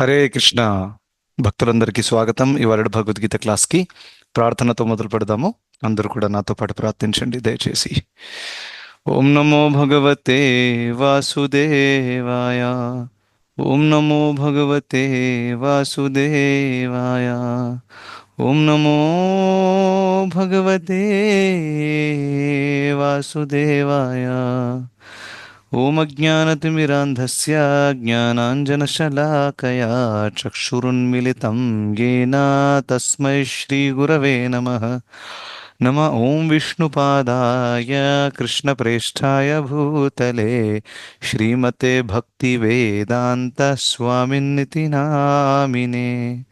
హరే కృష్ణ. భక్తులందరికీ స్వాగతం. ఇవాళ భగవద్గీత క్లాస్కి ప్రార్థనతో మొదలు పెడదాము. అందరూ కూడా నాతో పాటు ప్రార్థించండి దయచేసి. ఓం నమో భగవతే వాసుదేవాయ. ఓం నమో భగవతే వాసుదేవాయ. ఓం నమో భగవతే వాసుదేవాయ. ॐ ज्ञानाञ्जनशलाकया चक्षुरुन्मिलितं येन तस्मै श्रीगुरवे नमः। नम ॐ विष्णुपादाय कृष्णप्रेष्ठाय भूतले श्रीमते भक्तिवेदान्तस्वामिन्निति नामिने।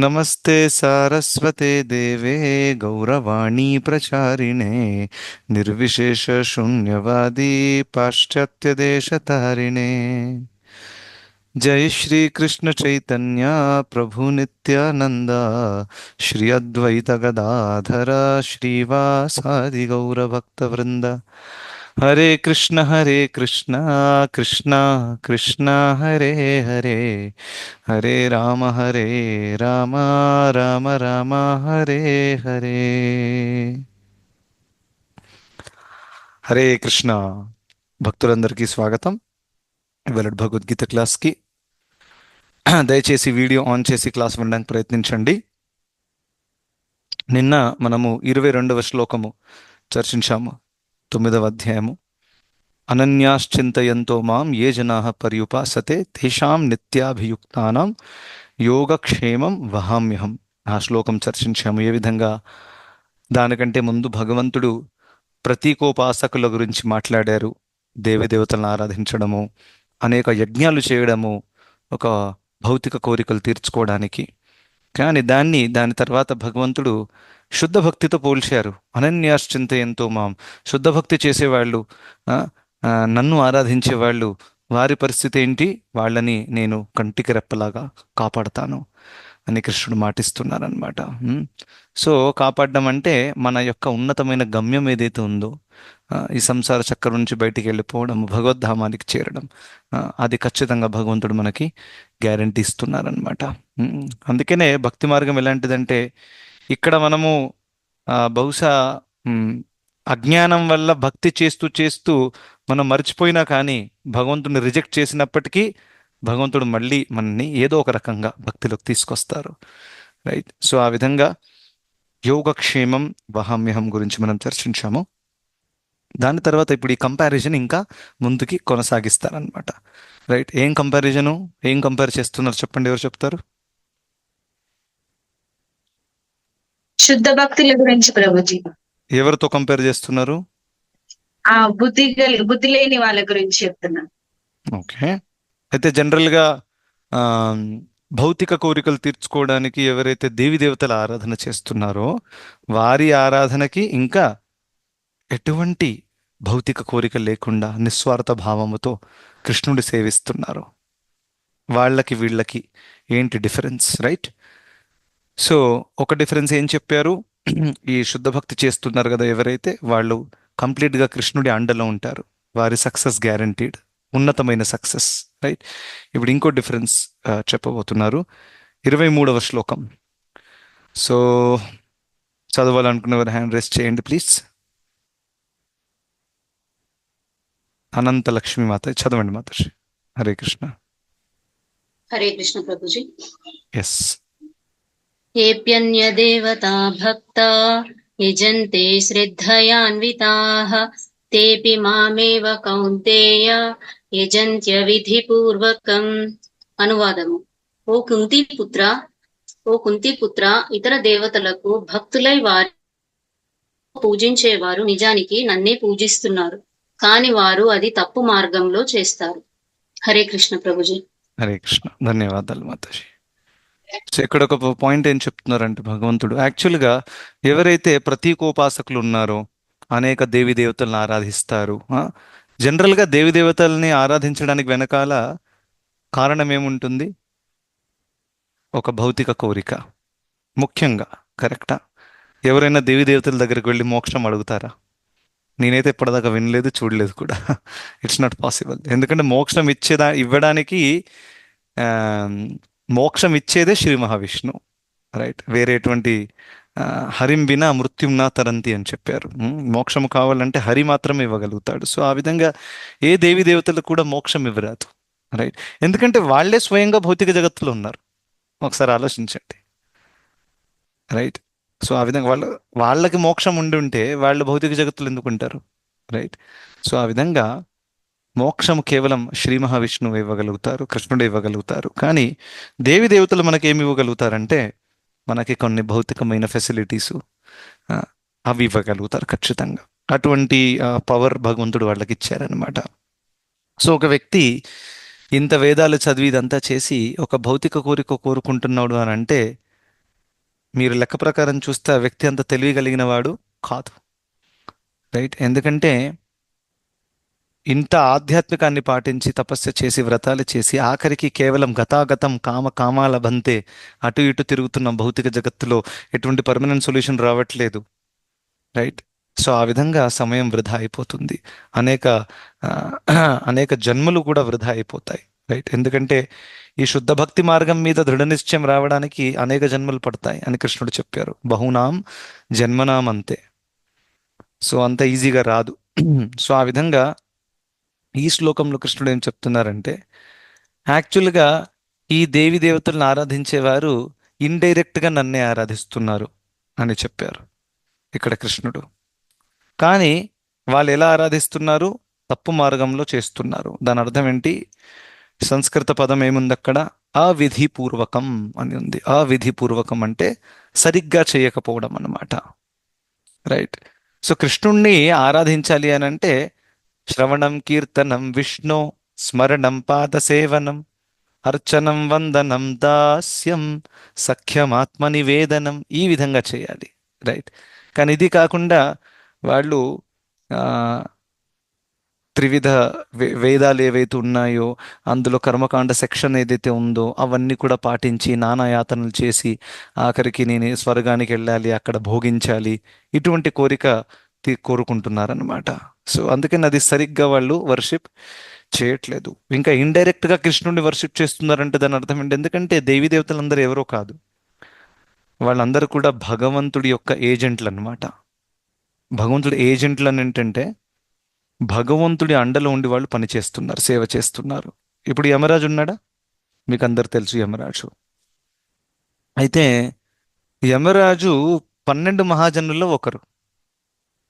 ನಮಸ್ತೆ ಸಾರಸ್ವತೆ ದೇವೇ, ಗೌರವಾಣಿ ಪ್ರಚಾರಿಣೆ. ನಿರ್ವಿಶೇಷ ಶೂನ್ಯವಾದಿ ಪಾಶ್ಚಾತ್ಯ ದೇಶ ತಾರಿಣೆ. ಜಯ ಶ್ರೀ ಕೃಷ್ಣ ಚೈತನ್ಯ, ಪ್ರಭು ನಿತ್ಯಾನಂದ. ಶ್ರೀ ಅದ್ವೈತ ಗದಾಧರ ಶ್ರೀವಾಸಾದಿ ಗೌರಭಕ್ತವೃಂದ. హరే కృష్ణ హరే కృష్ణ కృష్ణ కృష్ణ హరే హరే. హరే రామ హరే రామ రామ రామ హరే హరే. హరే కృష్ణ. భక్తులందరికీ స్వాగతం. ఇవాళ భగవద్గీత క్లాస్కి దయచేసి వీడియో ఆన్ చేసి క్లాస్ వినడానికి ప్రయత్నించండి. నిన్న మనము ఇరవై రెండవ శ్లోకము చర్చించాము. తొమ్మిదవ అధ్యాయము. అనన్యాశ్చింతయంతో మాం ఏ జనా పర్యుపాసతే తేషాం నిత్యాభియుక్తానం యోగక్షేమం వహామ్యహం. ఆ శ్లోకం చర్చించాము. ఏ విధంగా? దానికంటే ముందు భగవంతుడు ప్రతీకోపాసకుల గురించి మాట్లాడారు. దేవదేవతలను ఆరాధించడము అనేక యజ్ఞాలు చేయడము ఒక భౌతిక కోరికలు తీర్చుకోవడానికి. కానీ దాన్ని దాని తర్వాత భగవంతుడు శుద్ధ భక్తితో పోల్చారు. అనన్యాశ్చింతయంతో మాం. శుద్ధ భక్తి చేసేవాళ్ళు నన్ను ఆరాధించే వాళ్ళు వారి పరిస్థితి ఏంటి? వాళ్ళని నేను కంటికి రెప్పలాగా కాపాడతాను అని కృష్ణుడు మాటిస్తున్నారనమాట సో కాపాడడం అంటే మన యొక్క ఉన్నతమైన గమ్యం ఏదైతే ఉందో ఈ సంసార చక్రం నుంచి బయటికి వెళ్ళిపోవడం భగవద్ధామానికి చేరడం అది ఖచ్చితంగా భగవంతుడు మనకి గ్యారంటీ ఇస్తున్నారనమాట అందుకనే భక్తి మార్గం ఎలాంటిదంటే ఇక్కడ మనము బహుశా అజ్ఞానం వల్ల భక్తి చేస్తూ చేస్తూ మనం మర్చిపోయినా కానీ భగవంతుడిని రిజెక్ట్ చేసినప్పటికీ భగవంతుడు మళ్ళీ మనని ఏదో ఒక రకంగా భక్తిలోకి తీసుకొస్తారు. రైట్? సో ఆ విధంగా యోగక్షేమం వహామ్యహం గురించి మనం చర్చించాము. దాని తర్వాత ఇప్పుడు ఈ కంపారిజన్ ఇంకా ముందుకి కొనసాగిస్తారనమాట రైట్? ఏం కంపారిజను? ఏం కంపేర్ చేస్తున్నారు? చెప్పండి ఎవరు చెప్తారు? శుద్ధ భక్తుల గురించి ప్రభుజీ. ఎవరితో కంపేర్ చేస్తున్నారు? ఆ బుద్ధి బుద్ధి లేని వాళ్ళ గురించి చెప్తున్నా. ఓకే. అయితే జనరల్గా ఆ, భౌతిక కోరికలు తీర్చుకోవడానికి ఎవరైతే దేవి దేవతల ఆరాధన చేస్తున్నారో వారి ఆరాధనకి ఇంకా ఎటువంటి భౌతిక కోరిక లేకుండా నిస్వార్థ భావముతో కృష్ణుడి సేవిస్తున్నారు. వాళ్ళకి వీళ్ళకి ఏంటి డిఫరెన్స్ రైట్? సో ఒక డిఫరెన్స్ ఏం చెప్పారు? ఈ శుద్ధ భక్తి చేస్తున్నారు కదా ఎవరైతే వాళ్ళు కంప్లీట్గా కృష్ణుడి అండలో ఉంటారు. వారి సక్సెస్ గ్యారంటీడ్. ఉన్నతమైన సక్సెస్ రైట్? ఇప్పుడు ఇంకో డిఫరెన్స్ చెప్పబోతున్నారు. ఇరవై మూడవ శ్లోకం. సో చదవాలనుకున్నవారు హ్యాండ్ రేస్ చేయండి ప్లీజ్. అనంత లక్ష్మి మాత చదవండి మాతాజీ. హరే కృష్ణ. హరే కృష్ణ ప్రభుజీ. ఎస్ ఏప్యన్యదేవతా భక్త యజంతే శ్రద్ధయాన్వితాః తేపి మామేవ కౌంతేయ యజంత్య విధిపూర్వకం అనువాదము ఓ కుంతి పుత్ర ఓ కుంతి పుత్ర ఇతర దేవతలకు భక్తులై వారి పూజించేవారు నిజానికి నన్నే పూజిస్తున్నారు కాని వారు అది తప్పు మార్గంలో చేస్తారు. హరే కృష్ణ ప్రభుజీ. హరే కృష్ణ. ధన్యవాదాలు మాతాజీ. ఇక్కడ ఒక పాయింట్ ఏం చెప్తున్నారంటే భగవంతుడు యాక్చువల్గా ఎవరైతే ప్రతీకోపాసకులు ఉన్నారో అనేక దేవి దేవతలను ఆరాధిస్తారు జనరల్గా దేవి దేవతల్ని ఆరాధించడానికి వెనకాల కారణం ఏముంటుంది ఒక భౌతిక కోరిక. ముఖ్యంగా కరెక్టా? ఎవరైనా దేవి దేవతల దగ్గరికి వెళ్ళి మోక్షం అడుగుతారా? నేనైతే ఇప్పటిదాకా వినలేదు చూడలేదు కూడా. ఇట్స్ నాట్ పాసిబుల్ ఎందుకంటే మోక్షం ఇచ్చేదా ఇవ్వడానికి మోక్షం ఇచ్చేదే శ్రీ మహావిష్ణు రైట్ వేరే ఎటువంటి ఆ, హరిం బినా మృత్యుంనా తరంతి అని చెప్పారు. మోక్షము మోక్షం కావాలంటే హరి మాత్రమే ఇవ్వగలుగుతాడు. సో ఆ విధంగా ఏ దేవి దేవతలకు కూడా మోక్షం ఇవ్వరాదు రైట్ ఎందుకంటే వాళ్ళే స్వయంగా భౌతిక జగత్తులో ఉన్నారు. ఒకసారి ఆలోచించండి రైట్ సో ఆ విధంగా వాళ్ళ వాళ్ళకి మోక్షం ఉండి ఉంటే వాళ్ళు భౌతిక జగత్తులు ఎందుకుంటారు రైట్ సో ఆ విధంగా మోక్షము కేవలం శ్రీ మహావిష్ణువు ఇవ్వగలుగుతారు కృష్ణుడు ఇవ్వగలుగుతారు. కానీ దేవి దేవతలు మనకి ఏమి ఇవ్వగలుగుతారంటే మనకి కొన్ని భౌతికమైన ఫెసిలిటీస్ అవి ఇవ్వగలుగుతారు ఖచ్చితంగా. అటువంటి పవర్ భగవంతుడు వాళ్ళకి ఇచ్చారనమాట సో ఒక వ్యక్తి ఇంత వేదాలు చదివి ఇదంతా చేసి ఒక భౌతిక కోరిక కోరుకుంటున్నాడు అని అంటే మీరు లెక్క ప్రకారం చూస్తే ఆ వ్యక్తి అంత తెలివి కలిగిన వాడు కాదు. రైట్? ఎందుకంటే ఇంత ఆధ్యాత్మికాన్ని పాటించి తపస్సు చేసి వ్రతాలు చేసి ఆఖరికి కేవలం గతాగతం కామ కామాల బంతే అటు ఇటు తిరుగుతున్న భౌతిక జగత్తులో ఎటువంటి పర్మనెంట్ సొల్యూషన్ రావట్లేదు. రైట్ సో ఆ విధంగా సమయం వృధా అయిపోతుంది. అనేక అనేక జన్మలు కూడా వృధా అయిపోతాయి. రైట్ ఎందుకంటే ఈ శుద్ధ భక్తి మార్గం మీద దృఢ నిశ్చయం రావడానికి అనేక జన్మలు పడతాయి అని కృష్ణుడు చెప్పారు. బహునాం జన్మనాం అంతే సో అంత ఈజీగా రాదు. సో ఆ విధంగా ఈ శ్లోకంలో కృష్ణుడు ఏం చెప్తున్నారంటే యాక్చువల్గా ఈ దేవి దేవతలను ఆరాధించేవారు ఇండైరెక్ట్గా నన్నే ఆరాధిస్తున్నారు అని చెప్పారు ఇక్కడ కృష్ణుడు. కానీ వాళ్ళు ఎలా ఆరాధిస్తున్నారు? తప్పు మార్గంలో చేస్తున్నారు. దాని అర్థం ఏంటి? సంస్కృత పదం ఏముంది అక్కడ అవిధిపూర్వకం అని ఉంది. అవిధిపూర్వకం అంటే సరిగ్గా చేయకపోవడం అన్నమాట. రైట్. సో కృష్ణుణ్ణి ఆరాధించాలి అని అంటే శ్రవణం కీర్తనం విష్ణు స్మరణం పాద సేవనం అర్చనం వందనం దాస్యం సఖ్యమాత్మ నివేదనం ఈ విధంగా చేయాలి రైట్ కానీ ఇది కాకుండా వాళ్ళు త్రివిధ వే- వేదాలు ఏవైతే ఉన్నాయో అందులో కర్మకాండ సెక్షన్ ఏదైతే ఉందో అవన్నీ కూడా పాటించి నానా యాతనలు చేసి ఆఖరికి నేను స్వర్గానికి వెళ్ళాలి అక్కడ భోగించాలి ఇటువంటి కోరిక తీ- కోరుకుంటున్నారన్నమాట. సో అందుకని అది సరిగ్గా వాళ్ళు వర్షిప్ చేయట్లేదు. ఇంకా ఇండైరెక్ట్గా కృష్ణుడిని వర్షిప్ చేస్తున్నారంటే దాని అర్థం ఏంటి? ఎందుకంటే దేవీ దేవతలందరూ ఎవరో కాదు. వాళ్ళందరూ కూడా భగవంతుడి యొక్క ఏజెంట్లు అన్నమాట. భగవంతుడి ఏజెంట్లు అని ఏంటంటే భగవంతుడి అండలో ఉండి వాళ్ళు పని చేస్తున్నారు సేవ చేస్తున్నారు. ఇప్పుడు యమరాజు ఉన్నాడా? మీకు అందరు తెలుసు యమరాజు. అయితే యమరాజు పన్నెండు మహాజనుల్లో ఒకరు.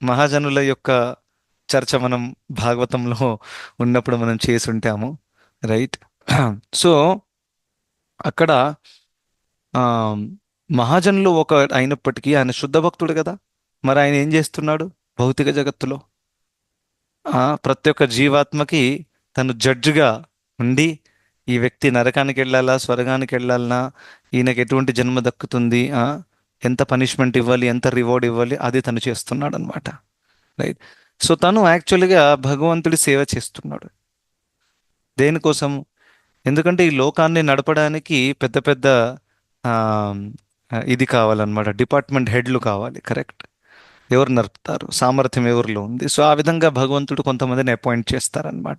మహాజనుల యొక్క చర్చ మనం భాగవతంలో ఉన్నప్పుడు మనం చేసి ఉంటాము రైట్? సో అక్కడ మహాజనులు ఒక అయినప్పటికీ ఆయన శుద్ధ భక్తుడు కదా? మరి ఆయన ఏం చేస్తున్నాడు భౌతిక జగత్తులో? ప్రతి ఒక్క జీవాత్మకి తను జడ్జిగా ఉండి ఈ వ్యక్తి నరకానికి వెళ్ళాలా స్వర్గానికి వెళ్ళాలనా ఈయనకి ఎటువంటి జన్మ దక్కుతుంది ఎంత పనిష్మెంట్ ఇవ్వాలి ఎంత రివార్డ్ ఇవ్వాలి అది తను చేస్తున్నాడు అనమాట రైట్? సో తను యాక్చువల్గా భగవంతుడి సేవ చేస్తున్నాడు. దేనికోసం? ఎందుకంటే ఈ లోకాన్ని నడపడానికి పెద్ద పెద్ద ఇది కావాలన్నమాట. డిపార్ట్మెంట్ హెడ్లు కావాలి కరెక్ట్. ఎవరు నడుపుతారు? సామర్థ్యం ఎవరిలో ఉంది? సో ఆ విధంగా భగవంతుడు కొంతమందిని అపాయింట్ చేస్తారనమాట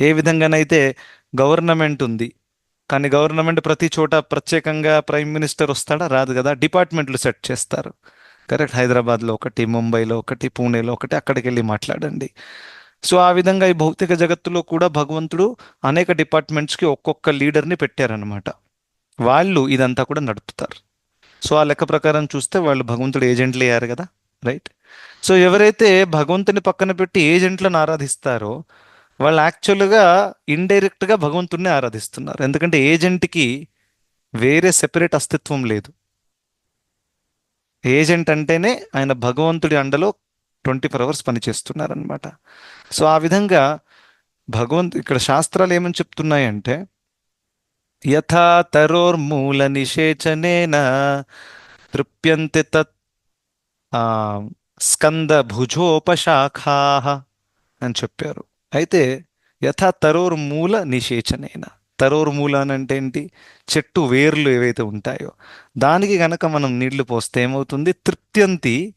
ఏ విధంగానైతే గవర్నమెంట్ ఉంది కానీ గవర్నమెంట్ ప్రతి చోట ప్రత్యేకంగా ప్రైమ్ మినిస్టర్ వస్తాడా? రాదు కదా. డిపార్ట్మెంట్లు సెట్ చేస్తారు. కరెక్ట్. హైదరాబాద్లో ఒకటి ముంబైలో ఒకటి పూణేలో ఒకటి అక్కడికి వెళ్ళి మాట్లాడండి. సో ఆ విధంగా ఈ భౌతిక జగత్తులో కూడా భగవంతుడు అనేక డిపార్ట్మెంట్స్కి ఒక్కొక్క లీడర్ని పెట్టారనమాట వాళ్ళు ఇదంతా కూడా నడుపుతారు. సో ఆ లెక్క ప్రకారం చూస్తే వాళ్ళు భగవంతుడు ఏజెంట్లు అయ్యారు కదా రైట్? సో ఎవరైతే భగవంతుని పక్కన పెట్టి ఏజెంట్లను ఆరాధిస్తారో వాళ్ళు యాక్చువల్గా ఇండైరెక్ట్గా భగవంతుడిని ఆరాధిస్తున్నారు. ఎందుకంటే ఏజెంట్కి వేరే సెపరేట్ అస్తిత్వం లేదు. ఏజెంట్ అంటేనే ఆయన భగవంతుడి అండలో ట్వంటీ ఫోర్ అవర్స్ పనిచేస్తున్నారనమాట సో ఆ విధంగా భగవంతు ఇక్కడ శాస్త్రాలు ఏమని చెప్తున్నాయంటే యథా తరోర్మూల నిషేచనేన తృప్యంతి తత్ స్కంద భుజోపశాఖా అని చెప్పారు. అయితే యథా తరోర్మూల నిషేచనేన. తరోర్మూల అని అంటే ఏంటి చెట్టు వేర్లు ఏవైతే ఉంటాయో దానికి గనక మనం నీళ్ళు పోస్తే ఏమవుతుంది? తృప్త్యంతి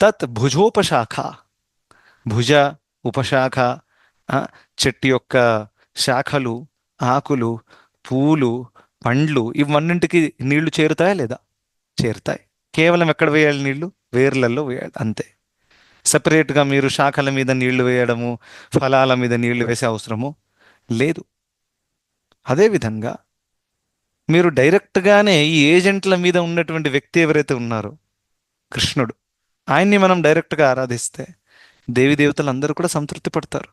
తత్ భుజోపశాఖ. భుజ ఉపశాఖ ఆ, చెట్టు యొక్క శాఖలు ఆకులు పూలు పండ్లు ఇవన్నింటికి నీళ్ళు చేరుతాయా లేదా? చేరుతాయి. కేవలం ఎక్కడ వేయాలి నీళ్ళు? వేర్లలో వేయాలి అంతే. సపరేట్గా మీరు శాఖల మీద నీళ్ళు వేయడము ఫలాల మీద నీళ్ళు వేసే అవసరము లేదు. అదేవిధంగా మీరు డైరెక్ట్గానే ఈ ఏజెంట్ల మీద ఉన్నటువంటి వ్యక్తి ఎవరైతే ఉన్నారో కృష్ణుడు ఆయన్ని మనం డైరెక్ట్గా ఆరాధిస్తే దేవి దేవతలు అందరూ కూడా సంతృప్తి పడతారు.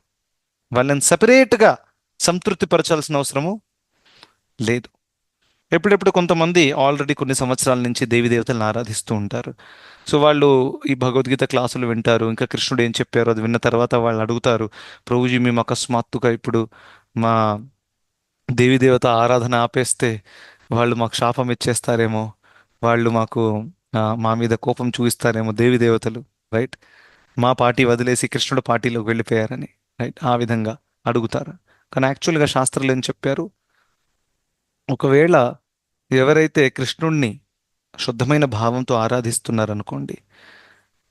వాళ్ళని సపరేట్గా సంతృప్తి పరచాల్సిన అవసరము లేదు. ఎప్పుడెప్పుడు కొంతమంది ఆల్రెడీ కొన్ని సంవత్సరాల నుంచి దేవి దేవతలను ఆరాధిస్తూ ఉంటారు. సో వాళ్ళు ఈ భగవద్గీత క్లాసులు వింటారు ఇంకా కృష్ణుడు ఏం చెప్పారో అది విన్న తర్వాత వాళ్ళు అడుగుతారు ప్రభుజీ మేము అకస్మాత్తుగా ఇప్పుడు మా దేవి దేవత ఆరాధన ఆపేస్తే వాళ్ళు మాకు శాపం ఇచ్చేస్తారేమో వాళ్ళు మాకు మా మీద కోపం చూపిస్తారేమో దేవి దేవతలు రైట్? మా పార్టీ వదిలేసి కృష్ణుడు పార్టీలోకి వెళ్ళిపోయారని రైట్? ఆ విధంగా అడుగుతారు. కానీ యాక్చువల్గా శాస్త్రాలు ఏం చెప్పారు? ఒకవేళ ఎవరైతే కృష్ణుణ్ణి శుద్ధమైన భావంతో ఆరాధిస్తున్నారనుకోండి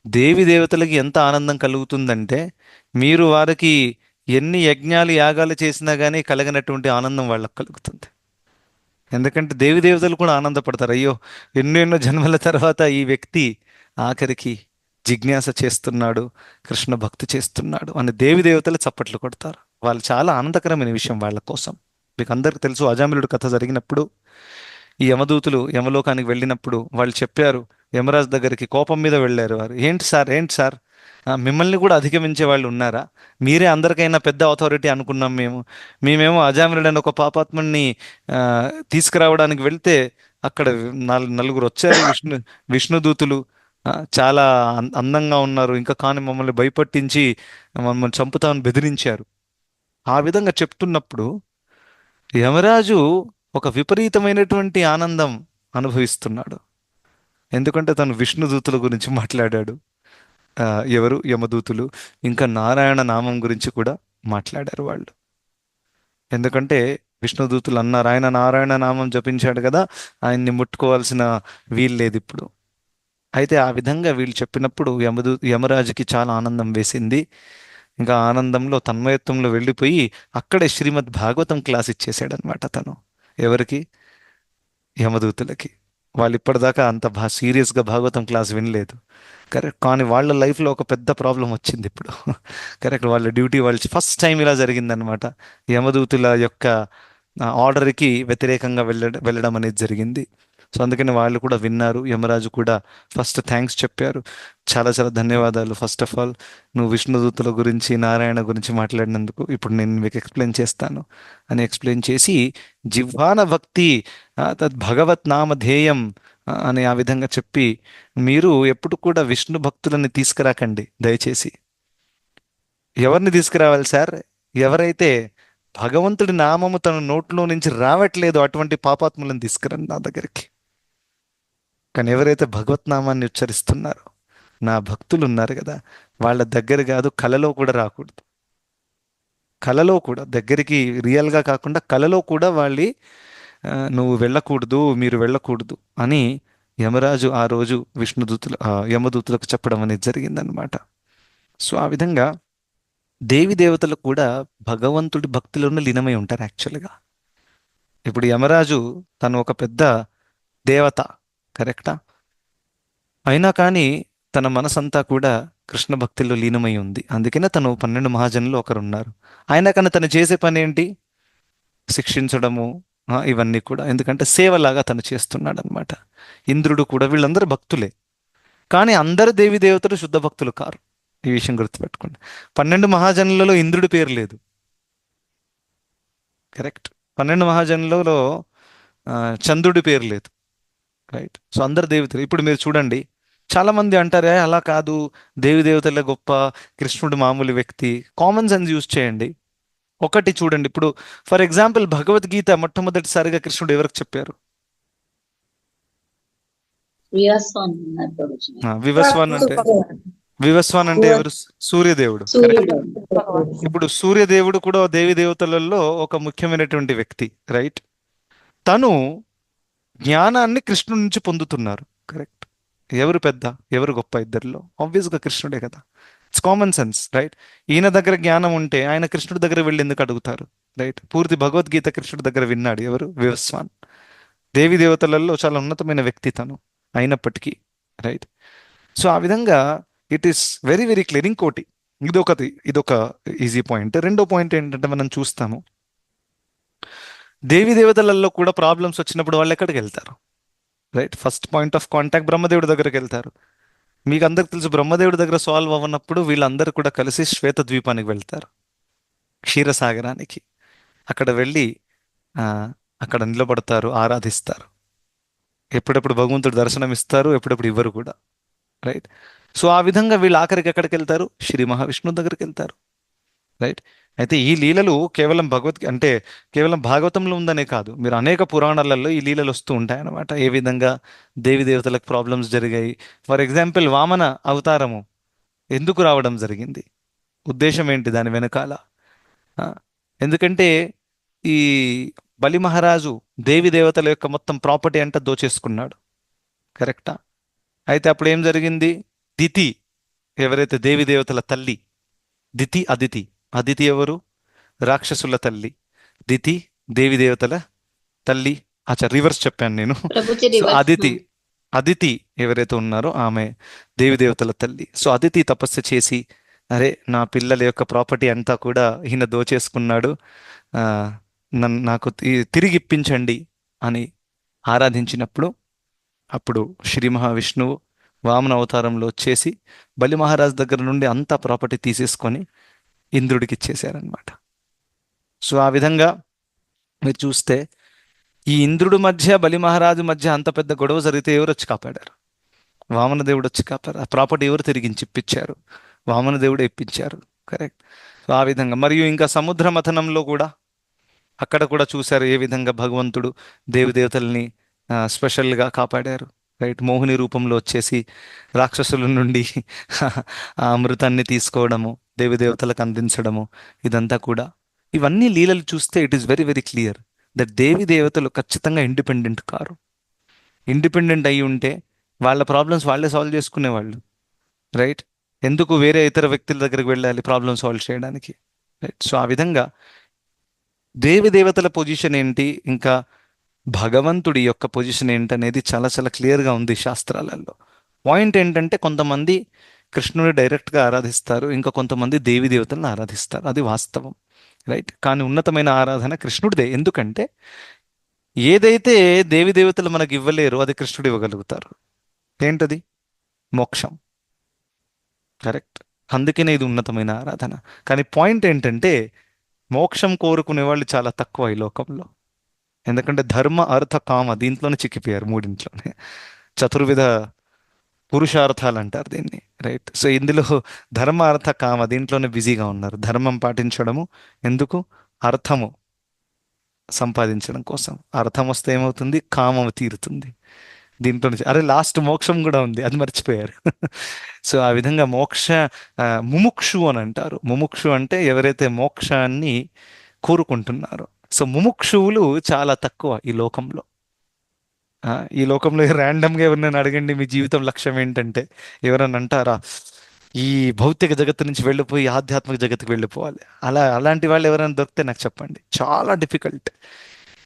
దేవి దేవతలకి ఎంత ఆనందం కలుగుతుందంటే మీరు వారికి ఎన్ని యజ్ఞాలు యాగాలు చేసినా కానీ కలిగినటువంటి ఆనందం వాళ్ళకు కలుగుతుంది. ఎందుకంటే దేవి దేవతలు కూడా ఆనందపడతారు. అయ్యో ఎన్నో ఎన్నో జన్మల తర్వాత ఈ వ్యక్తి ఆఖరికి జిజ్ఞాస చేస్తున్నాడు కృష్ణ భక్తి చేస్తున్నాడు అని దేవి దేవతలు చప్పట్లు కొడతారు. వాళ్ళు చాలా ఆనందకరమైన విషయం వాళ్ళ కోసం. మీకు అందరికి తెలుసు అజామిలుడు కథ జరిగినప్పుడు ఈ యమదూతులు యమలోకానికి వెళ్ళినప్పుడు వాళ్ళు చెప్పారు యమరాజు దగ్గరికి కోపం మీద వెళ్ళారు వారు. ఏంటి సార్ ఏంటి సార్? మిమ్మల్ని కూడా అధిగమించే వాళ్ళు ఉన్నారా? మీరే అందరికైనా పెద్ద అథారిటీ అనుకున్నాం మేము. మేమేమో అజామిలుడు ఒక పాపాత్మని తీసుకురావడానికి వెళ్తే అక్కడ నలుగురు వచ్చారు విష్ణు విష్ణుదూతులు. చాలా అందంగా ఉన్నారు. ఇంకా కానీ మమ్మల్ని భయపట్టించి మమ్మల్ని చంపుతామని బెదిరించారు. ఆ విధంగా చెప్తున్నప్పుడు యమరాజు ఒక విపరీతమైనటువంటి ఆనందం అనుభవిస్తున్నాడు. ఎందుకంటే తను విష్ణుదూతుల గురించి మాట్లాడాడు. ఎవరు? యమదూతులు. ఇంకా నారాయణ నామం గురించి కూడా మాట్లాడారు వాళ్ళు. ఎందుకంటే విష్ణుదూతులు అన్నారు ఆయన నారాయణ నామం జపించాడు కదా ఆయన్ని ముట్టుకోవాల్సిన వీలు లేదు ఇప్పుడు. అయితే ఆ విధంగా వీళ్ళు చెప్పినప్పుడు యమదూ యమరాజుకి చాలా ఆనందం వేసింది. ఇంకా ఆనందంలో తన్మయత్వంలో వెళ్ళిపోయి అక్కడే శ్రీమద్ భాగవతం క్లాస్ ఇచ్చేసాడనమాట తను. ఎవరికి? యమదూతులకి. వాళ్ళు ఇప్పటిదాకా అంత బా సీరియస్గా భాగవతం క్లాస్ వినలేదు. కరెక్ట్. కానీ వాళ్ళ లైఫ్లో ఒక పెద్ద ప్రాబ్లం వచ్చింది ఇప్పుడు. కరెక్ట్. వాళ్ళ డ్యూటీ వాళ్ళు ఫస్ట్ టైం ఇలా జరిగిందనమాట యమదూతుల యొక్క ఆర్డర్కి వ్యతిరేకంగా వెళ్ళడం వెళ్ళడం అనేది జరిగింది. సో అందుకని వాళ్ళు కూడా విన్నారు. యమరాజు కూడా ఫస్ట్ థ్యాంక్స్ చెప్పారు. చాలా చాలా ధన్యవాదాలు. ఫస్ట్ ఆఫ్ ఆల్ నువ్వు విష్ణుదూతుల గురించి నారాయణ గురించి మాట్లాడినందుకు ఇప్పుడు నేను మీకు ఎక్స్ప్లెయిన్ చేస్తాను. అని ఎక్స్ప్లెయిన్ చేసి జిహ్వాన భక్తి తద్ భగవత్ నామధేయం అని ఆ విధంగా చెప్పి మీరు ఎప్పుడు కూడా విష్ణు భక్తులని తీసుకురాకండి దయచేసి. ఎవరిని తీసుకురావాలి సార్? ఎవరైతే భగవంతుడి నామము తన నోట్లో నుంచి రావట్లేదు అటువంటి పాపాత్ములను తీసుకురండి నా దగ్గరికి. కానీ ఎవరైతే భగవత్ నామాన్ని ఉచ్చరిస్తున్నారో నా భక్తులు ఉన్నారు కదా వాళ్ళ దగ్గర కాదు కలలో కూడా రాకూడదు. కలలో కూడా దగ్గరికి రియల్గా కాకుండా కలలో కూడా వాళ్ళు నువ్వు వెళ్ళకూడదు మీరు వెళ్ళకూడదు అని యమరాజు ఆ రోజు విష్ణుదూతులు యమదూతులకు చెప్పడం అనేది జరిగిందనమాట సో ఆ విధంగా దేవి దేవతలు కూడా భగవంతుడి భక్తిలోనే లీనమై ఉంటారు యాక్చువల్గా. ఇప్పుడు యమరాజు తను ఒక పెద్ద దేవత. కరెక్టా? అయినా కానీ తన మనసంతా కూడా కృష్ణ భక్తిలో లీనమై ఉంది. అందుకనే తను పన్నెండు మహాజనులు ఒకరు ఉన్నారు అయినా కానీ తను చేసే పని ఏంటి శిక్షించడము ఇవన్నీ కూడా. ఎందుకంటే సేవలాగా తను చేస్తున్నాడు అనమాట ఇంద్రుడు కూడా వీళ్ళందరూ భక్తులే. కానీ అందరు దేవి దేవతలు శుద్ధ భక్తులు కారు. ఈ విషయం గుర్తుపెట్టుకోండి. పన్నెండు మహాజనులలో ఇంద్రుడి పేరు లేదు. కరెక్ట్. పన్నెండు మహాజనులలో చంద్రుడి పేరు లేదు. రైట్ సో అందరు దేవతలు ఇప్పుడు మీరు చూడండి చాలా మంది అంటారే అలా కాదు దేవి దేవతలే గొప్ప కృష్ణుడు మామూలు వ్యక్తి. కామన్ సెన్స్ యూజ్ చేయండి. ఒకటి చూడండి ఇప్పుడు ఫర్ ఎగ్జాంపుల్ భగవద్గీత మొట్టమొదటిసారిగా కృష్ణుడు ఎవరికి చెప్పారు? వివస్వాన్ అంటే వివస్వాన్ అంటే ఎవరు? సూర్యదేవుడు. ఇప్పుడు సూర్యదేవుడు కూడా దేవి దేవతలలో ఒక ముఖ్యమైనటువంటి వ్యక్తి రైట్ తను జ్ఞానాన్ని కృష్ణుడి నుంచి పొందుతున్నారు. కరెక్ట్ ఎవరు పెద్ద ఎవరు గొప్ప ఇద్దరిలో? ఆబ్వియస్గా కృష్ణుడే కదా. ఇట్స్ కామన్ సెన్స్ రైట్ ఈయన దగ్గర జ్ఞానం ఉంటే ఆయన కృష్ణుడి దగ్గర వెళ్ళి ఎందుకు అడుగుతారు? రైట్ పూర్తి భగవద్గీత కృష్ణుడి దగ్గర విన్నాడు ఎవరు? వివస్వాన్. దేవి దేవతలలో చాలా ఉన్నతమైన వ్యక్తి తను అయినప్పటికీ రైట్ సో ఆ విధంగా it is very very clear ఇంకోటి ఇదొకటి ఇదొక ఈజీ పాయింట్ రెండో పాయింట్ ఏంటంటే మనం చూస్తాము దేవి దేవతలలో కూడా ప్రాబ్లమ్స్ వచ్చినప్పుడు వాళ్ళు ఎక్కడికి వెళ్తారు? Right first point of contact బ్రహ్మదేవుడి దగ్గరికి వెళ్తారు. మీకు అందరికి తెలుసు బ్రహ్మదేవుడి దగ్గర సాల్వ్ అవ్వనప్పుడు వీళ్ళందరూ కూడా కలిసి శ్వేత ద్వీపానికి వెళ్తారు. క్షీరసాగరానికి. అక్కడ వెళ్ళి అక్కడ నిలబడతారు ఆరాధిస్తారు. ఎప్పుడెప్పుడు భగవంతుడు దర్శనం ఇస్తారు ఎప్పుడెప్పుడు ఇవ్వరు కూడా. రైట్ సో ఆ విధంగా వీళ్ళు ఆఖరికి ఎక్కడికి వెళ్తారు? శ్రీ మహావిష్ణువు దగ్గరికి వెళ్తారు. రైట్? అయితే ఈ లీలలు కేవలం భగవద్ అంటే కేవలం భాగవతంలో ఉందనే కాదు. మీరు అనేక పురాణాలలో ఈ లీలలు వస్తూ ఉంటాయి అన్నమాట ఏ విధంగా దేవి దేవతలకు ప్రాబ్లమ్స్ జరిగాయి. ఫర్ ఎగ్జాంపుల్ వామన అవతారము ఎందుకు రావడం జరిగింది? ఉద్దేశం ఏంటి దాని వెనకాల? ఎందుకంటే ఈ బలి మహారాజు దేవి దేవతల యొక్క మొత్తం ప్రాపర్టీ అంతా దోచేసుకున్నాడు. కరెక్టా? అయితే అప్పుడు ఏం జరిగింది? దితి ఎవరైతే దేవి దేవతల తల్లి దితి అదితి అదితి ఎవరు? రాక్షసుల తల్లి. దితి దేవి దేవతల తల్లి. అచ్చా రివర్స్ చెప్పాను నేను. అదితి అదితి ఎవరైతే ఉన్నారో ఆమె దేవి దేవతల తల్లి. సో అదితి తపస్సు చేసి అరే నా పిల్లల యొక్క ప్రాపర్టీ అంతా కూడా ఈయన దోచేసుకున్నాడు. నన్ను నాకు తిరిగి ఇప్పించండి అని ఆరాధించినప్పుడు అప్పుడు శ్రీ మహావిష్ణువు వామన అవతారంలో వచ్చేసి బలి మహారాజ్ దగ్గర నుండి అంతా ప్రాపర్టీ తీసేసుకొని ఇంద్రుడికి ఇచ్చేశారనమాట సో ఆ విధంగా మీరు చూస్తే ఈ ఇంద్రుడి మధ్య బలి మహారాజు మధ్య అంత పెద్ద గొడవ జరిగితే ఎవరు వచ్చి కాపాడారు? వామనదేవుడు వచ్చి కాపాడారు. ఆ ప్రాపర్టీ ఎవరు తిరిగి ఇప్పించారు? వామనదేవుడు ఇప్పించారు. కరెక్ట్. సో ఆ విధంగా. మరియు ఇంకా సముద్ర మథనంలో కూడా అక్కడ కూడా చూశారు ఏ విధంగా భగవంతుడు దేవి దేవతల్ని స్పెషల్గా కాపాడారు. రైట్ మోహిని రూపంలో వచ్చేసి రాక్షసుల నుండి ఆ అమృతాన్ని తీసుకోవడము దేవి దేవతలకు అందించడము ఇదంతా కూడా. ఇవన్నీ లీలలు చూస్తే it is very very clear that దేవి దేవతలు ఖచ్చితంగా ఇండిపెండెంట్ కారు. ఇండిపెండెంట్ అయి ఉంటే వాళ్ళ ప్రాబ్లమ్స్ వాళ్ళే సాల్వ్ చేసుకునేవాళ్ళు. రైట్ ఎందుకు వేరే ఇతర వ్యక్తుల దగ్గరికి వెళ్ళాలి ప్రాబ్లమ్ సాల్వ్ చేయడానికి? రైట్ సో ఆ విధంగా దేవి దేవతల పొజిషన్ ఏంటి? ఇంకా భగవంతుడి యొక్క పొజిషన్ ఏంటనేది చాలా చాలా క్లియర్గా ఉంది శాస్త్రాలలో. పాయింట్ ఏంటంటే కొంతమంది కృష్ణుని డైరెక్ట్గా ఆరాధిస్తారు ఇంకా కొంతమంది దేవి దేవతలను ఆరాధిస్తారు. అది వాస్తవం రైట్? కానీ ఉన్నతమైన ఆరాధన కృష్ణుడిదే. ఎందుకంటే ఏదైతే దేవి దేవతలు మనకి ఇవ్వలేరు అది కృష్ణుడు ఇవ్వగలుగుతారు. ఏంటది? మోక్షం. కరెక్ట్. అందుకనే ఇది ఉన్నతమైన ఆరాధన. కానీ పాయింట్ ఏంటంటే మోక్షం కోరుకునే వాళ్ళు చాలా తక్కువ ఈ లోకంలో. ఎందుకంటే ధర్మ అర్థ కామ దీంట్లోనే చిక్కిపోయారు మూడింట్లోనే. చతుర్విధ పురుషార్థాలు అంటారు దీన్ని రైట్ సో ఇందులో ధర్మ అర్థ కామ దీంట్లోనే బిజీగా ఉన్నారు. ధర్మం పాటించడము ఎందుకు? అర్థము సంపాదించడం కోసం. అర్థం వస్తే ఏమవుతుంది? కామము తీరుతుంది. దీంట్లో నుంచి అరే లాస్ట్ మోక్షం కూడా ఉంది. అది మర్చిపోయారు. సో ఆ విధంగా మోక్ష ముముక్షు అని అంటారు. ముముక్షు అంటే ఎవరైతే మోక్షాన్ని కోరుకుంటున్నారో సో ముముక్షువులు చాలా తక్కువ ఈ లోకంలో. ఈ లోకంలో ర్యాండమ్గా ఎవరినైనా అడగండి మీ జీవితం లక్ష్యం ఏంటంటే ఎవరైనా అంటారా ఈ భౌతిక జగత్తు నుంచి వెళ్ళిపోయి ఆధ్యాత్మిక జగత్తుకు వెళ్ళిపోవాలి. అలా అలాంటి వాళ్ళు ఎవరైనా దొరికితే నాకు చెప్పండి. చాలా డిఫికల్ట్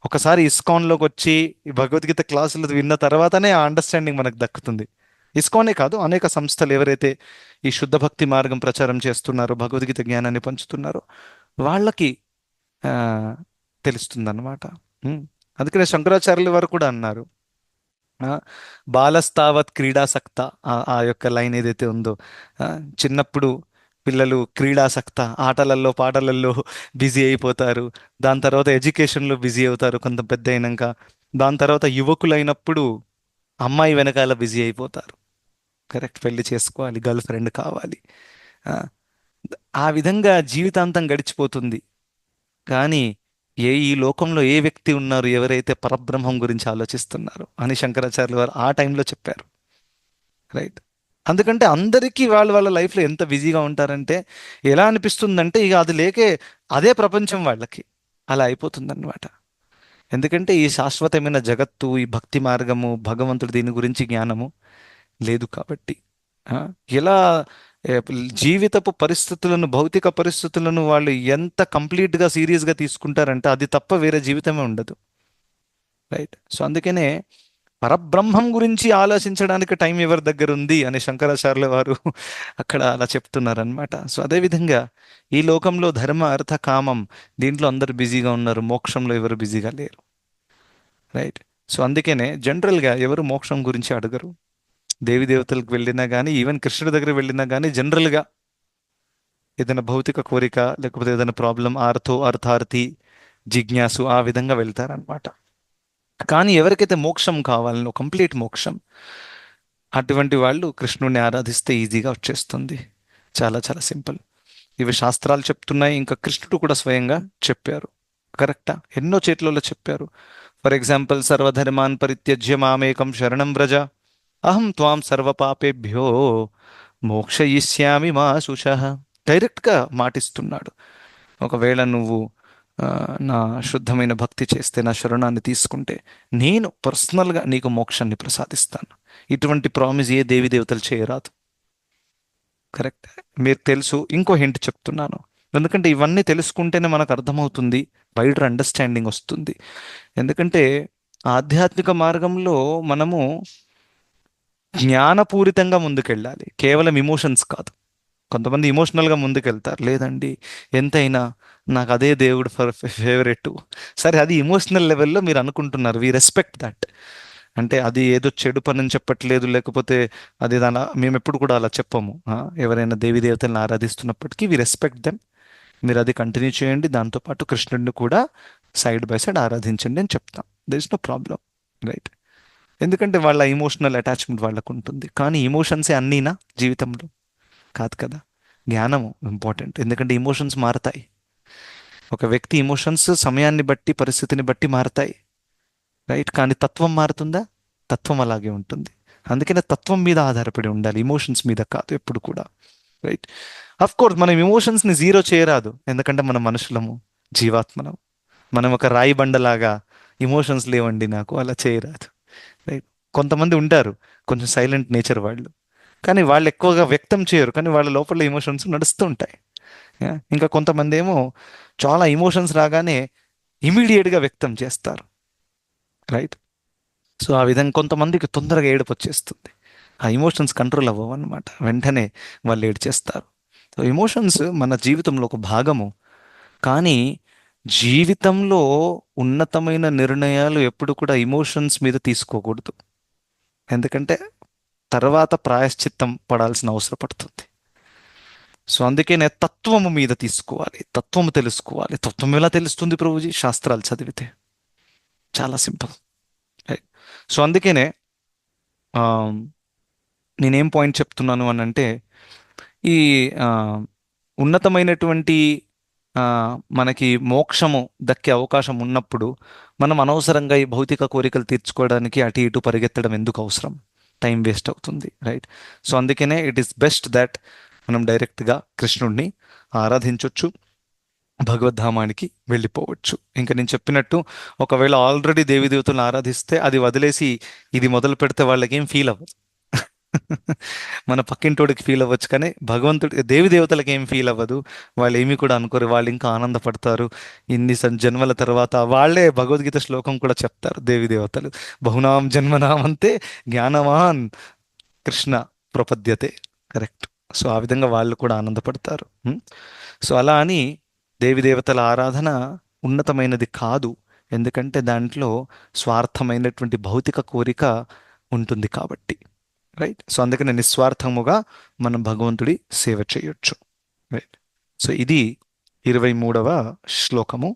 ఒకసారి ఇస్కాన్లోకి వచ్చి ఈ భగవద్గీత క్లాసులు విన్న తర్వాతనే ఆ అండర్స్టాండింగ్ మనకు దక్కుతుంది. ఇస్కానే కాదు అనేక సంస్థలు ఎవరైతే ఈ శుద్ధ భక్తి మార్గం ప్రచారం చేస్తున్నారో భగవద్గీత జ్ఞానాన్ని పంచుతున్నారో వాళ్ళకి తెలుస్తుందన్నమాట. అందుకనే శంకరాచార్యుల వారు కూడా అన్నారు. బాలస్తావత్ క్రీడాసక్త ఆ- ఆ యొక్క లైన్ ఏదైతే ఉందో చిన్నప్పుడు పిల్లలు క్రీడాసక్త ఆటలల్లో పాటలల్లో బిజీ అయిపోతారు. దాని తర్వాత ఎడ్యుకేషన్లో బిజీ అవుతారు కొంత పెద్ద అయినాక. దాని తర్వాత యువకులైనప్పుడు అమ్మాయి వెనకాల బిజీ అయిపోతారు. కరెక్ట్ పెళ్ళి చేసుకోవాలి గర్ల్ ఫ్రెండ్ కావాలి. ఆ విధంగా జీవితాంతం గడిచిపోతుంది. కానీ ఏ ఈ లోకంలో ఏ వ్యక్తి ఉన్నారు? ఎవరైతే పరబ్రహ్మం గురించి ఆలోచిస్తున్నారు అని శంకరాచార్యులు వారు ఆ టైంలో చెప్పారు. రైట్. అందుకంటే అందరికీ వాళ్ళ వాళ్ళ లైఫ్లో ఎంత బిజీగా ఉంటారంటే ఎలా అనిపిస్తుందంటే ఇక అది లేకే అదే ప్రపంచం వాళ్ళకి అలా అయిపోతుందన్నమాట. ఎందుకంటే ఈ శాశ్వతమైన జగత్తు ఈ భక్తి మార్గము భగవంతుడు దీని గురించి జ్ఞానము లేదు కాబట్టి. ఎలా జీవితపు పరిస్థితులను భౌతిక పరిస్థితులను వాళ్ళు ఎంత కంప్లీట్గా సీరియస్గా తీసుకుంటారంటే అది తప్ప వేరే జీవితమే ఉండదు. రైట్? సో అందుకనే పరబ్రహ్మం గురించి ఆలోచించడానికి టైం ఎవరి దగ్గర ఉంది అని శంకరాచార్యుల వారు అక్కడ అలా చెప్తున్నారనమాట సో అదేవిధంగా ఈ లోకంలో ధర్మ అర్థ కామం దీంట్లో అందరు బిజీగా ఉన్నారు మోక్షంలో ఎవరు బిజీగా లేరు. రైట్? సో అందుకనే జనరల్గా ఎవరు మోక్షం గురించి అడగరు. దేవి దేవతలకు వెళ్ళినా కానీ ఈవెన్ కృష్ణుడి దగ్గర వెళ్ళినా కానీ జనరల్గా ఏదైనా భౌతిక కోరిక లేకపోతే ఏదైనా ప్రాబ్లం ఆర్థో అర్థార్థి జిజ్ఞాసు ఆ విధంగా వెళ్తారనమాట కానీ ఎవరికైతే మోక్షం కావాలనో కంప్లీట్ మోక్షం అటువంటి వాళ్ళు కృష్ణుడిని ఆరాధిస్తే ఈజీగా వచ్చేస్తుంది. చాలా చాలా సింపుల్ ఇవి శాస్త్రాలు చెప్తున్నాయి ఇంకా కృష్ణుడు కూడా స్వయంగా చెప్పారు. కరెక్టా ఎన్నో చేతులలో చెప్పారు. ఫర్ ఎగ్జాంపుల్ సర్వధర్మాన్ పరిత్యజ్య మామేకం శరణం వ్రజ. అహం త్వాం సర్వపాపేభ్యో మోక్షయిష్యామి మా శుష డైరెక్ట్గా మాటిస్తున్నాడు. ఒకవేళ నువ్వు నా శుద్ధమైన భక్తి చేస్తే నా శరణాన్ని తీసుకుంటే నేను పర్సనల్గా నీకు మోక్షాన్ని ప్రసాదిస్తాను. ఇటువంటి ప్రామిస్ ఏ దేవి దేవతలు చేయరాదు. కరెక్ట్ మీరు తెలుసు. ఇంకో హింట్ చెప్తున్నాను. ఎందుకంటే ఇవన్నీ తెలుసుకుంటేనే మనకు అర్థమవుతుంది. వైడర్ అండర్స్టాండింగ్ వస్తుంది. ఎందుకంటే ఆధ్యాత్మిక మార్గంలో మనము జ్ఞానపూరితంగా ముందుకెళ్ళాలి. కేవలం ఇమోషన్స్ కాదు. కొంతమంది ఇమోషనల్గా ముందుకెళ్తారు. లేదండి ఎంతైనా నాకు అదే దేవుడు ఫర్ ఫేవరెట్. సరే అది ఇమోషనల్ లెవెల్లో మీరు అనుకుంటున్నారు. వి రెస్పెక్ట్ దట్ అంటే అది ఏదో చెడు పని అని చెప్పట్లేదు. లేకపోతే అది దాని మేము ఎప్పుడు కూడా అలా చెప్పము. ఎవరైనా దేవి దేవతలను ఆరాధిస్తున్నప్పటికీ వి రెస్పెక్ట్ దెమ్ మీరు అది కంటిన్యూ చేయండి. దాంతోపాటు కృష్ణుడిని కూడా సైడ్ బై సైడ్ ఆరాధించండి అని చెప్తాం. There is no problem right ఎందుకంటే వాళ్ళ ఇమోషనల్ అటాచ్మెంట్ వాళ్ళకు ఉంటుంది కానీ ఇమోషన్సే అన్నీనా జీవితంలో? కాదు కదా. జ్ఞానము ఇంపార్టెంట్ ఎందుకంటే ఇమోషన్స్ మారతాయి. ఒక వ్యక్తి ఇమోషన్స్ సమయాన్ని బట్టి పరిస్థితిని బట్టి మారతాయి. రైట్ కానీ తత్వం మారుతుందా? తత్వం అలాగే ఉంటుంది. అందుకనే తత్వం మీద ఆధారపడి ఉండాలి. ఇమోషన్స్ మీద కాదు ఎప్పుడు కూడా. రైట్ అఫ్ కోర్స్ మనం ఇమోషన్స్ని జీరో చేయరాదు. ఎందుకంటే మనం మనుషులము జీవాత్మనం మనం ఒక రాయి బండలాగా ఇమోషన్స్ లేవండి నాకు. అలా చేయరాదు. కొంతమంది ఉంటారు. కొంచెం సైలెంట్ నేచర్ వాళ్ళు. కానీ వాళ్ళు ఎక్కువగా వ్యక్తం చేయరు. కానీ వాళ్ళ లోపల ఇమోషన్స్ నడుస్తూ ఉంటాయి. ఇంకా కొంతమంది ఏమో చాలా ఇమోషన్స్ రాగానే ఇమీడియట్గా వ్యక్తం చేస్తారు. రైట్ సో ఆ విధంగా కొంతమందికి తొందరగా ఏడుపు వచ్చేస్తుంది. ఆ ఇమోషన్స్ కంట్రోల్ అవ్వవు అనమాట వెంటనే వాళ్ళు ఏడ్చేస్తారు. సో ఇమోషన్స్ మన జీవితంలో ఒక భాగము. కానీ జీవితంలో ఉన్నతమైన నిర్ణయాలు ఎప్పుడు కూడా ఇమోషన్స్ మీద తీసుకోకూడదు. ఎందుకంటే తర్వాత ప్రాయశ్చిత్తం పడాల్సిన అవసరం పడుతుంది. సో అందుకే నేను తత్వము మీద తీసుకోవాలి. తత్వము తెలుసుకోవాలి. తత్వం ఎలా తెలుస్తుంది ప్రభుజీ? శాస్త్రాలు చదివితే. చాలా సింపుల్. సో అందుకనే నేనేం పాయింట్ చెప్తున్నాను అని అంటే ఈ ఉన్నతమైనటువంటి మనకి మోక్షము దక్కే అవకాశం ఉన్నప్పుడు మనం అనవసరంగా ఈ భౌతిక కోరికలు తీర్చుకోవడానికి అటు ఇటు పరిగెత్తడం ఎందుకు అవసరం? టైం వేస్ట్ అవుతుంది రైట్? సో అందుకనే ఇట్ ఈస్ బెస్ట్ దట్ మనం డైరెక్ట్గా కృష్ణుడిని ఆరాధించవచ్చు భగవద్ధామానికి వెళ్ళిపోవచ్చు. ఇంకా నేను చెప్పినట్టు ఒకవేళ ఆల్రెడీ దేవి దేవతలను ఆరాధిస్తే అది వదిలేసి ఇది మొదలు పెడితే వాళ్ళకి ఏం ఫీల్ అవ్వదు. మన పక్కింటోడికి ఫీల్ అవ్వచ్చు కానీ భగవంతుడి దేవి దేవతలకి ఏం ఫీల్ అవ్వదు. వాళ్ళు ఏమీ కూడా అనుకోరు. వాళ్ళు ఇంకా ఆనందపడతారు. ఇన్ని జన్మల తర్వాత వాళ్ళే భగవద్గీత శ్లోకం కూడా చెప్తారు దేవి దేవతలు. బహునాం జన్మనామంతే జ్ఞానవాన్ కృష్ణ ప్రపద్యతే. కరెక్ట్. సో ఆ విధంగా వాళ్ళు కూడా ఆనందపడతారు. సో అలా అని దేవి దేవతల ఆరాధన ఉన్నతమైనది కాదు. ఎందుకంటే దాంట్లో స్వార్థమైనటువంటి భౌతిక కోరిక ఉంటుంది కాబట్టి. రైట్ సో అందుకని నిస్వార్థముగా మనం భగవంతుడి సేవ చేయొచ్చు. రైట్ సో ఇది ఇరవై మూడవ శ్లోకము.